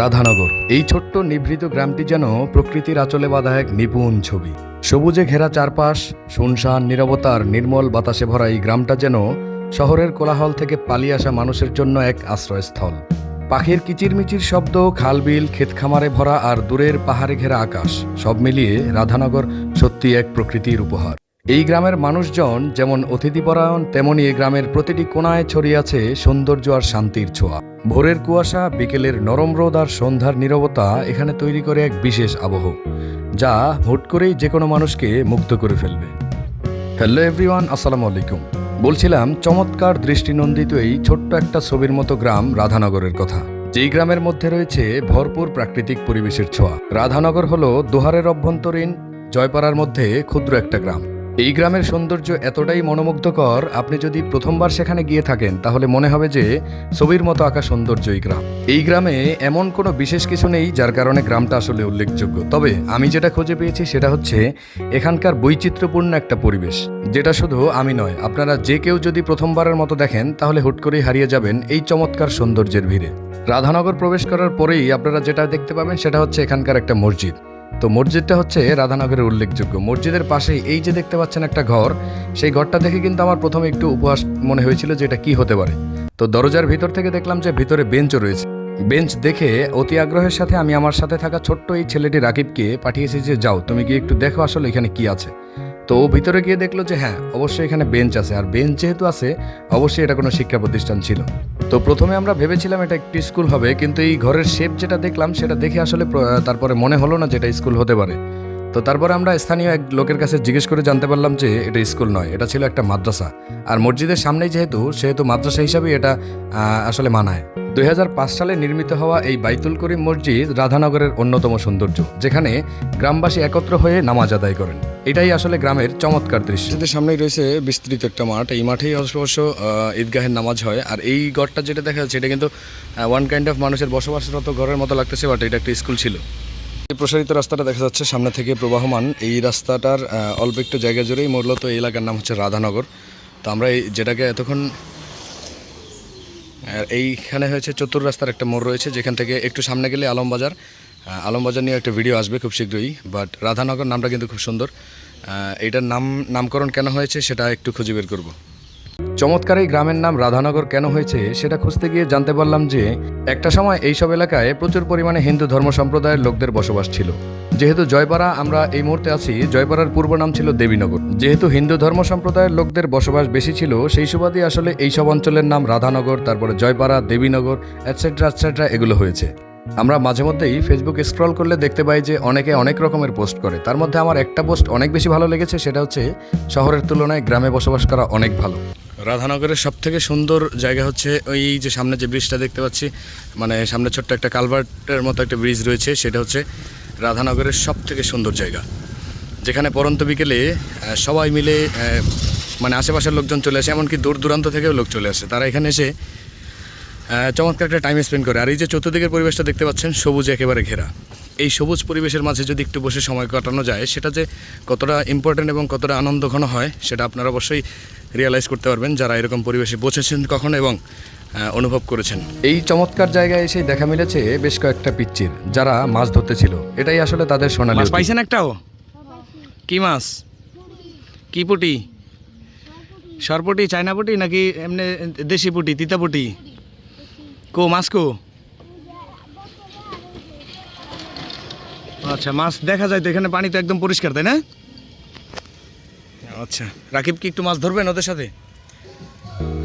রাধানগর। এই ছোট্ট নিভৃত গ্রামটি যেন প্রকৃতির আঁচলে বাঁধা এক নিপুণ ছবি। সবুজে ঘেরা চারপাশ, শুনশান, নীরবতার নির্মল বাতাসে ভরা এই গ্রামটা যেন শহরের কোলাহল থেকে পালিয়ে আসা মানুষের জন্য এক আশ্রয়স্থল। পাখির কিচিরমিচির শব্দ, খালবিল, ক্ষেতখামারে ভরা আর দূরের পাহাড়ে ঘেরা আকাশ, সব মিলিয়ে রাধানগর সত্যি এক প্রকৃতির উপহার। এই গ্রামের মানুষজন যেমন অতিথিপরায়ণ, তেমনি এই গ্রামের প্রতিটি কোণায় ছড়িয়ে আছে সৌন্দর্য আর শান্তির ছোঁয়া। ভোরের কুয়াশা, বিকেলের নরম রোদ আর সন্ধ্যার নীরবতা এখানে তৈরি করে এক বিশেষ আবহ, যা হুট করেই যে কোনো মানুষকে মুগ্ধ করে ফেলবে। হ্যালো এভরিওয়ান, আসসালামু আলাইকুম। বলছিলাম, চমৎকার দৃষ্টিনন্দিত এই ছোট্ট একটা ছবির মতো গ্রাম রাধানগরের কথা। যেই গ্রামের মধ্যে রয়েছে ভরপুর প্রাকৃতিক পরিবেশের ছোঁয়া। রাধানগর হলো দোহারের অভ্যন্তরীণ, জয়পাড়ার মধ্যে ক্ষুদ্র একটা গ্রাম। এই গ্রামের সৌন্দর্য এতটাই মনোমুগ্ধকর, আপনি যদি প্রথমবার সেখানে গিয়ে থাকেন, তাহলে মনে হবে যে ছবির মতো আঁকা সৌন্দর্য এই গ্রাম। এই গ্রামে এমন কোনো বিশেষ কিছু নেই যার কারণে গ্রামটা আসলে উল্লেখযোগ্য। তবে আমি যেটা খুঁজে পেয়েছি সেটা হচ্ছে এখানকার বৈচিত্র্যপূর্ণ একটা পরিবেশ, যেটা শুধু আমি নয়, আপনারা যে কেউ যদি প্রথমবারের মতো দেখেন, তাহলে হুট করেই হারিয়ে যাবেন এই চমৎকার সৌন্দর্যের ভিড়ে। রাধানগর প্রবেশ করার পরেই আপনারা যেটা দেখতে পাবেন সেটা হচ্ছে এখানকার একটা মসজিদ। তো মসজিদটা হচ্ছে রাধানগরের উল্লেখযোগ্য। মসজিদের পাশে এই যে দেখতে পাচ্ছেন একটা ঘর, সেই ঘরটা দেখে কিন্তু আমার প্রথমে একটু উপহাস মনে হয়েছিল যে এটা কি হতে পারে। তো দরজার ভিতর থেকে দেখলাম যে ভিতরে বেঞ্চও রয়েছে। বেঞ্চ দেখে অতি আগ্রহের সাথে আমি আমার সাথে থাকা ছোট্ট এই ছেলেটি রাকিবকে পাঠিয়েছি যে, যাও, তুমি গিয়ে একটু দেখো আসলে এখানে কি আছে। তো ভিতরে গিয়ে দেখল যে হ্যাঁ অবশ্যই এখানে বেঞ্চ আছে। আর বেঞ্চ যেহেতু আছে, অবশ্যই এটা কোনো শিক্ষা প্রতিষ্ঠান ছিল। তো প্রথমে আমরা ভেবেছিলাম এটা একটি স্কুল হবে, কিন্তু এই ঘরের শেপ যেটা দেখলাম, সেটা দেখে আসলে তারপরে মনে হলো না যেটা স্কুল হতে পারে। তো তারপরে আমরা স্থানীয় এক লোকের কাছে জিজ্ঞেস করে জানতে পারলাম যে এটা স্কুল নয়, এটা ছিল একটা মাদ্রাসা। আর মসজিদের সামনেই যেহেতু, সেহেতু মাদ্রাসা হিসাবেই এটা আসলে মানায়। দুই হাজার পাঁচ সালে নির্মিত হওয়া এই বাইতুল করিম মসজিদ রাধানগরের অন্যতম সৌন্দর্য, যেখানে গ্রামবাসী একত্র হয়ে নামাজ আদায় করেন। এটাই আসলে গ্রামের চমৎকার দৃশ্য। মসজিদের সামনেই রয়েছে বিস্তৃত একটা মাঠ। এই মাঠেই অবশ্য ঈদগাহের নামাজ হয়। আর এই ঘরটা যেটা দেখা যাচ্ছে, এটা কিন্তু ওয়ান কাইন্ড অফ মানুষের বসবাসরত ঘরের মতো লাগতেছে বাট এটা একটা স্কুল ছিল। এই প্রসারিত রাস্তাটা দেখা যাচ্ছে সামনে থেকে প্রবাহমান। এই রাস্তাটার অল্প একটু জায়গা জুড়েই মূলত এই এলাকার নাম হচ্ছে রাধানগর। তো আমরা এই যেটাকে এতক্ষণ এইখানে হয়েছে চতুর রাস্তার একটা মোড় রয়েছে, যেখান থেকে একটু সামনে গেলে আলমবাজার। আলমবাজার নিয়ে একটা ভিডিও আসবে খুব শীঘ্রই বাট রাধানগর নামটা কিন্তু খুব সুন্দর। এটার নাম, নামকরণ কেন হয়েছে সেটা একটু খুঁজে বের করব। চমৎকার এই গ্রামের নাম রাধানগর কেন হয়েছে সেটা খুঁজতে গিয়ে জানতে পারলাম যে, একটা সময় এইসব এলাকায় প্রচুর পরিমাণে হিন্দু ধর্ম সম্প্রদায়ের লোকদের বসবাস ছিল। যেহেতু জয়পাড়া, আমরা এই মুহূর্তে আছি, জয়পাড়ার পূর্ব নাম ছিল দেবীনগর। যেহেতু হিন্দু ধর্ম সম্প্রদায়ের লোকদের বসবাস বেশি ছিল, সেই সুবাদে আসলে এইসব অঞ্চলের নাম রাধানগর, তারপরে জয়পাড়া, দেবীনগর অ্যাটসেট্রা অ্যাটসেট্রা এগুলো হয়েছে। আমরা মাঝে মধ্যেই ফেসবুকে স্ক্রল করলে দেখতে পাই যে অনেকে অনেক রকমের পোস্ট করে। তার মধ্যে আমার একটা পোস্ট অনেক বেশি ভালো লেগেছে, সেটা হচ্ছে শহরের তুলনায় গ্রামে বসবাস করা অনেক ভালো। রাধানগরের সব থেকে সুন্দর জায়গা হচ্ছে ওই যে সামনে যে ব্রিজটা দেখতে পাচ্ছি মানে সামনে ছোট্ট একটা কালভার্টের মতো একটা ব্রিজ রয়েছে, সেটা হচ্ছে রাধানগরের সব থেকে সুন্দর জায়গা। যেখানে পরন্ত বিকেলে সবাই মিলে মানে আশেপাশের লোকজন চলে আসে, এমনকি দূর দূরান্ত থেকেও লোক চলে আসে। তারা এখানে এসে চমৎকার একটা টাইম স্পেন্ড করে। আর এই যে চতুর্দিকের পরিবেশটা দেখতে পাচ্ছেন সবুজ একেবারে ঘেরা। এই সবুজ পরিবেশের মাঝে যদি একটু বসে সময় কাটানো যায় সেটা যে কতটা ইম্পর্ট্যান্ট এবং কতটা আনন্দঘন হয় সেটা আপনারা অবশ্যই রিয়েলাইজ করতে পারবেন যারা এরকম পরিবেশে বসেছেন কখন এবং অনুভব করেছেন। এই চমৎকার জায়গায় এসে দেখা মিলেছে বেশ কয়েকটা পিচ্চির যারা মাছ ধরতে ছিল এটাই আসলে তাদের সোনালি মাছ। পাইছেন একটাও? কি মাছ? কি পুটি? সরপুটি চায়না পুটি নাকি এমনি দেশি পুটি তিতা পুটি? কো মাছ কো আচ্ছা মাছ দেখা যায় তো এখানে পানি তো একদম পরিষ্কার, তাই না? আচ্ছা রাকিব কি একটু মাছ ধরবেন ওদের সাথে?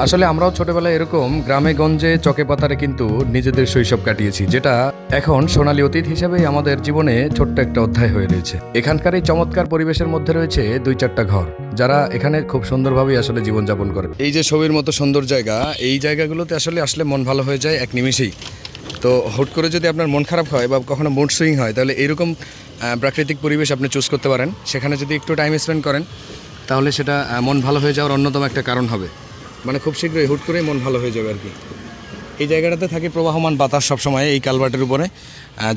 আসলে আমরাও ছোটবেলায় এরকম গ্রামে গঞ্জে চকে পাতারে কিন্তু নিজেদের শৈশব কাটিয়েছি, যেটা এখন সোনালী অতীত হিসেবেই আমাদের জীবনে ছোট্ট একটা অধ্যায় হয়ে রয়েছে। এখানকার এই চমৎকার পরিবেশের মধ্যে রয়েছে দুই চারটা ঘর, যারা এখানে খুব সুন্দরভাবেই আসলে জীবনযাপন করে। এই যে ছবির মতো সুন্দর জায়গা, এই জায়গাগুলোতে আসলে আসলে মন ভালো হয়ে যায় এক নিমিষেই। তো হুট করে যদি আপনার মন খারাপ হয় বা কখনো মুড সুইং হয়, তাহলে এরকম প্রাকৃতিক পরিবেশ আপনি চুজ করতে পারেন। সেখানে যদি একটু টাইম স্পেন্ড করেন, তাহলে সেটা মন ভালো হয়ে যাওয়ার অন্যতম একটা কারণ হবে। মানে খুব শীঘ্রই হুট করেই মন ভালো হয়ে যাবে আর কি। এই জায়গাটাতে থাকে প্রবাহমান বাতাস সবসময় এই কালভার্টের উপরে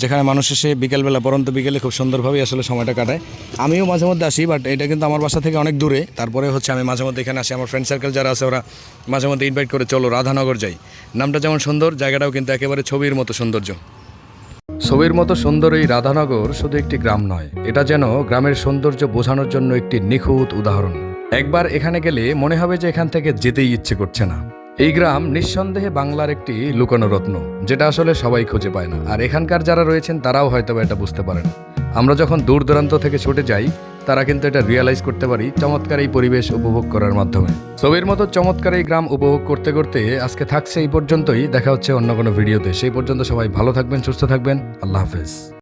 যেখানে মানুষ এসে বিকেলবেলা, পরন্ত বিকেলে খুব সুন্দরভাবেই আসলে সময়টা কাটায়। আমিও মাঝে মধ্যে আসি বাট এটা কিন্তু আমার বাসা থেকে অনেক দূরে। তারপরে হচ্ছে আমি মাঝে মধ্যে এখানে আসি, আমার ফ্রেন্ড সার্কেল যারা আছে ওরা মাঝে মধ্যে ইনভাইট করে, চলো রাধানগর যাই। নামটা যেমন সুন্দর, জায়গাটাও কিন্তু একেবারে ছবির মতো সৌন্দর্য। ছবির মতো সুন্দর এই রাধানগর শুধু একটি গ্রাম নয়, এটা যেন গ্রামের সৌন্দর্য বোঝানোর জন্য একটি নিখুঁত উদাহরণ। একবার এখানে গেলে মনে হবে যে এখান থেকে যেতেই ইচ্ছে করছে না। এই গ্রাম নিঃসন্দেহে বাংলার একটি লুকানো রত্ন যেটা আসলে সবাই খুঁজে পায় না। আর এখানকার যারা রয়েছেন, তারাও হয়তো এটা বুঝতে পারেন। আমরা যখন দূর দূরান্ত থেকে ছুটে যাই, তারা কিন্তু এটা রিয়ালাইজ করতে পারি, চমৎকার এই পরিবেশ উপভোগ করার মাধ্যমে। ছবির মতো চমৎকার এই গ্রাম উপভোগ করতে করতে আজকে থাকছে এই পর্যন্তই। দেখা হচ্ছে অন্য কোনো ভিডিওতে। সেই পর্যন্ত সবাই ভালো থাকবেন, সুস্থ থাকবেন। আল্লাহ হাফেজ।